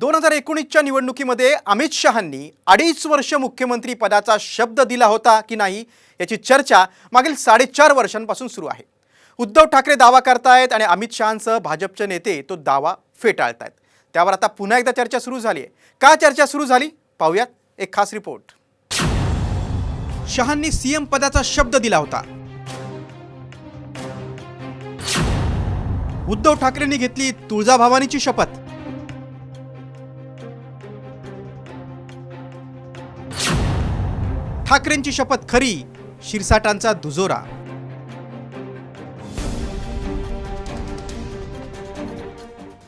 दोन हजार एकोणीसच्या निवडणुकीमध्ये अमित शहांनी अडीच वर्ष मुख्यमंत्री पदाचा शब्द दिला होता की नाही याची चर्चा मागील साडेचार वर्षांपासून सुरू आहे. उद्धव ठाकरे दावा करतायत आणि अमित शहांसह भाजपचे नेते तो दावा फेटाळतायत. त्यावर आता पुन्हा एकदा चर्चा सुरू झाली आहे. का चर्चा सुरू झाली? पाहूयात एक खास रिपोर्ट. शहांनी सीएम पदाचा शब्द दिला होता. उद्धव ठाकरेंनी घेतली तुळजाभवानीची शपथ. ठाकरेंची शपथ खरी शिरसाटांचा दुजोरा.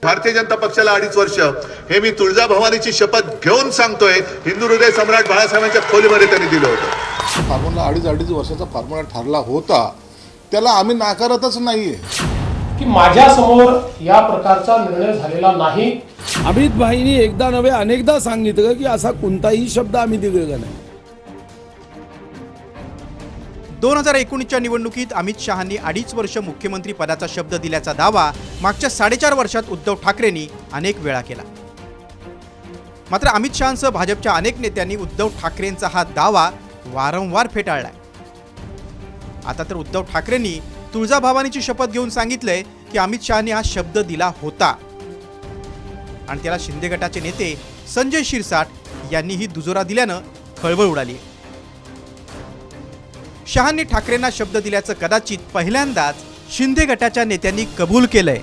भारतीय जनता पक्षाला अडीच वर्ष. हे मी तुळजाभवानीची शपथ घेऊन सांगतोय. हिंदू हृदय सम्राट बाळासाहेबांच्या खोलीमध्ये त्यांनी दिलं होतं. फॉर्म्युला अडीच अडीच वर्षाचा फॉर्म्युला ठरला होता. त्याला आम्ही नाकारतच नाहीये. की माझ्यासमोर या प्रकारचा निर्णय झालेला नाही. अमित भाईनी एकदा नव्हे अनेकदा सांगितलं की असा कोणताही शब्द आम्ही दिलेला नाही. दोन हजार एकोणीसच्या निवडणुकीत अमित शहांनी अडीच वर्ष मुख्यमंत्री पदाचा शब्द दिल्याचा दावा मागच्या साडेचार वर्षात उद्धव ठाकरेंनी अनेक वेळा केला. मात्र अमित शहांसह भाजपच्या अनेक नेत्यांनी उद्धव ठाकरेंचा हा दावा वारंवार फेटाळलाय. आता तर उद्धव ठाकरेंनी तुळजाभवानीची शपथ घेऊन सांगितलंय की अमित शहाने हा शब्द दिला होता. आणि त्याला शिंदे गटाचे नेते संजय शिरसाट यांनीही दुजोरा दिल्यानं खळबळ उडाली शहांनी ठाकरेंना शब्द दिल्याचं कदाचित पहिल्यांदाच शिंदे गटाच्या नेत्यांनी कबूल केलंय.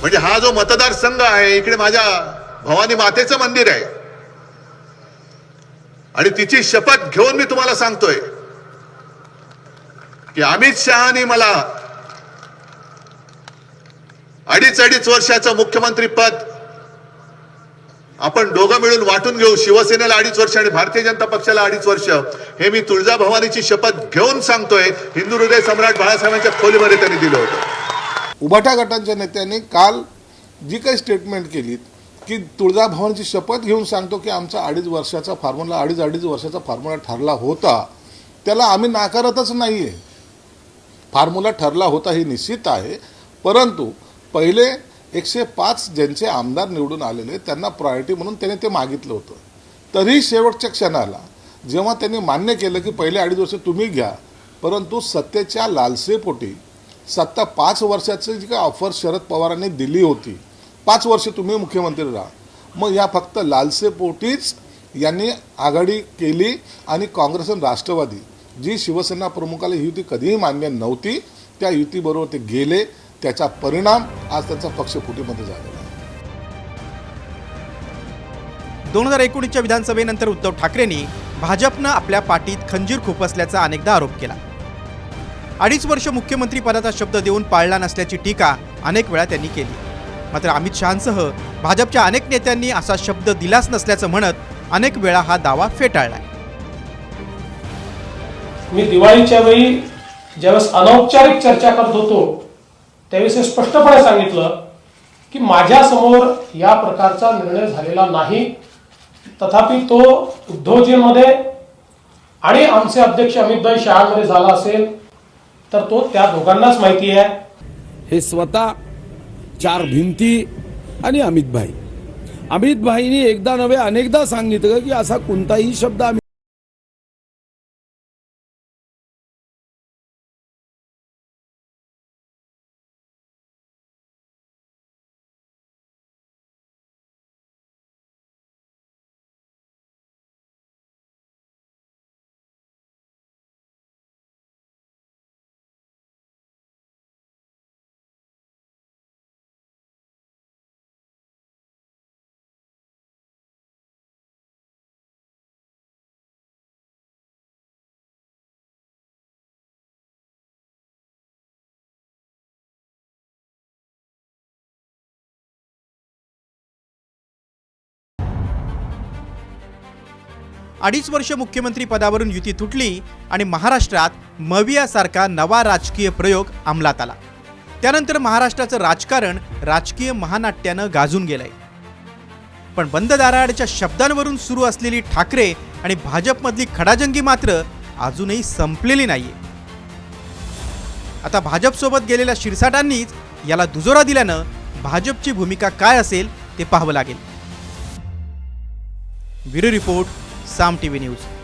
म्हणजे हा जो मतदारसंघ आहे इकडे माझ्या भवानी मातेचं मंदिर आहे. आणि तिची शपथ घेऊन मी तुम्हाला सांगतोय की अमित शहानी मला अडीच अडीच वर्षाचं मुख्यमंत्री पद आपण दोघं मिळून वाटून घेऊ. शिवसेनेला अडीच वर्ष आणि भारतीय जनता पक्षाला अडीच वर्ष. हे मी तुळजाभवानीची शपथ घेऊन सांगतोय. हिंदू हृदय सम्राट बाळासाहेबांच्या खोलीमध्ये त्यांनी दिलं होतं. उभाटा गटांच्या नेत्यांनी काल जी काही स्टेटमेंट केली की तुळजाभवानीची शपथ घेऊन सांगतो की आमचा अडीच वर्षाचा फॉर्म्युला अडीच अडीच वर्षाचा फॉर्म्युला ठरला होता. त्याला आम्ही नाकारतच नाही आहे फॉर्म्युला ठरला होता हे निश्चित आहे. परंतु पहिले एकशे पाच ज्यांचे आमदार निवडून आलेले त्यांना प्रायोरिटी म्हणून त्याने ते मागितलं होतं. तरी शेवटच्या क्षणाला जेव्हा त्यांनी मान्य केलं की पहिले अडीच वर्ष तुम्ही घ्या परंतु सत्तेच्या लालसेपोटी सत्ता पाच वर्षाची जी काही ऑफर शरद पवारांनी दिली होती पाच वर्ष तुम्ही मुख्यमंत्री राहा. मग या फक्त लालसेपोटीच यांनी आघाडी केली आणि काँग्रेस आणि राष्ट्रवादी जी शिवसेना प्रमुखाला ही युती कधीही मान्य नव्हती त्या युतीबरोबर ते गेले. त्याचा परिणाम आज त्यांचा पक्ष फुटीमध्ये झालेला आहे. दोन हजार एकोणीसच्या विधानसभेनंतर उद्धव ठाकरेंनी भाजपनं आपल्या पाठीत खंजीर खुपसल्याचा अनेकदा आरोप केला. अडीच वर्ष मुख्यमंत्री पदाचा शब्द देऊन पाळला नसल्याची टीका अनेक वेळा त्यांनी केली. मात्र अमित शहांसह भाजपच्या अनेक नेत्यांनी असा शब्द दिलाच नसल्याचं म्हणत अनेक वेळा हा दावा फेटाळलाय. मी दिवाळीच्या वेळी ज्यावेळेस अनौपचारिक चर्चा करत होतो त्यावेळेस हे स्पष्टपणे सांगितलं की माझ्यासमोर या प्रकारचा निर्णय झालेला नाही. तथापि तो उद्धवजींमध्ये आणि आमचे अध्यक्ष अमितभाई शहामध्ये झाला असेल तर तो त्या दोघांनाच माहिती आहे. हे स्वतः चार भिंती आणि अमितभाई अमितभाईने एकदा नव्हे अनेकदा सांगितलं की असा कोणताही शब्द आम्ही अडीच वर्ष मुख्यमंत्री पदावरून युती तुटली आणि महाराष्ट्रात मवियासारखा नवा राजकीय प्रयोग अंमलात आला. त्यानंतर महाराष्ट्राचं राजकारण राजकीय महानाट्यानं गाजून गेलंय. पण बंद दाराआडच्या शब्दांवरून सुरू असलेली ठाकरे आणि भाजपमधली खडाजंगी मात्र अजूनही संपलेली नाहीये. आता भाजपसोबत गेलेल्या शिरसाटांनीच याला दुजोरा दिल्यानं भाजपची भूमिका काय असेल ते पाहावं लागेल. Bureau report Sam TV News.